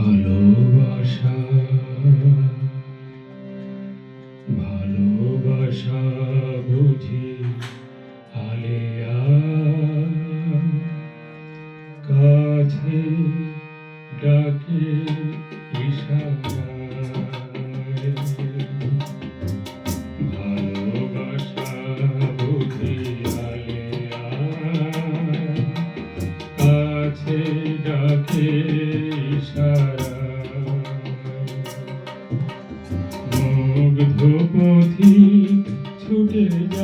ভালোবাসা ভালোবাসা বুঝি আলেয়া। কাছে ডাকে ইশারায়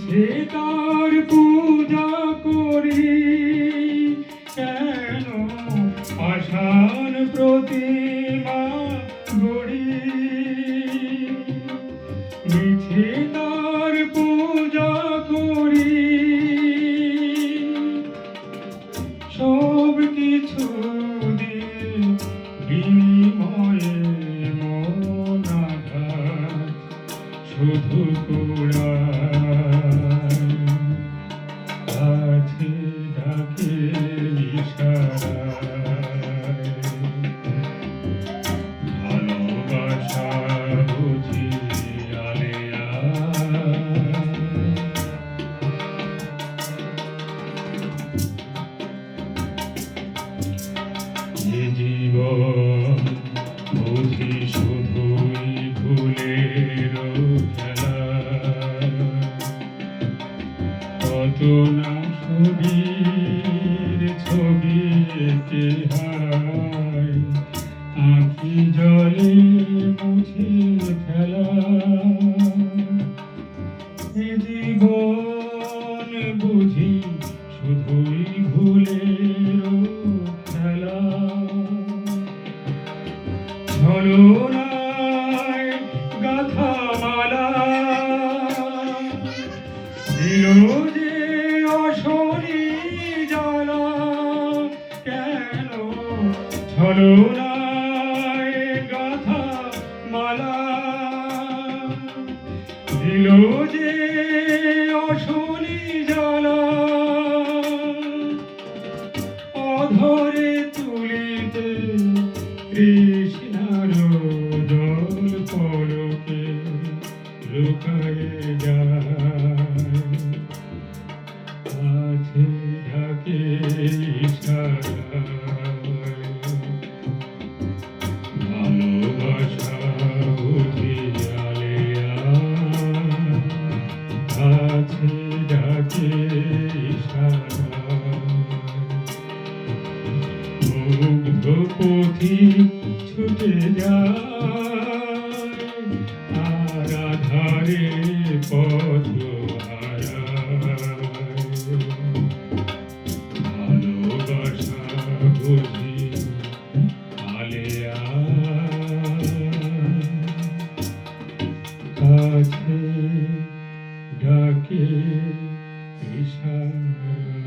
মিছে তার পূজা করি, কেন প্রতিমা গড়ি? তার পূজা করি, সব কিছু বিনিময়ে শুধু কুড়ায় বুঝি শুধুই ভুলের খেলা। কত না ছবির ছবি মুছে ফেলা এ জীবন বুঝি শুধুই ভুলের ছলনায় গাথা মালা দিল যে জ্বালা, কেন ছলনায় গাথা মালা দিল যে জ্বালা, অধরে তুলিতে কৃষ্ণার আছে ডাকে মুগ্ধ পথি ছুটে যায় আর আধারে পথ থাকে ইশারা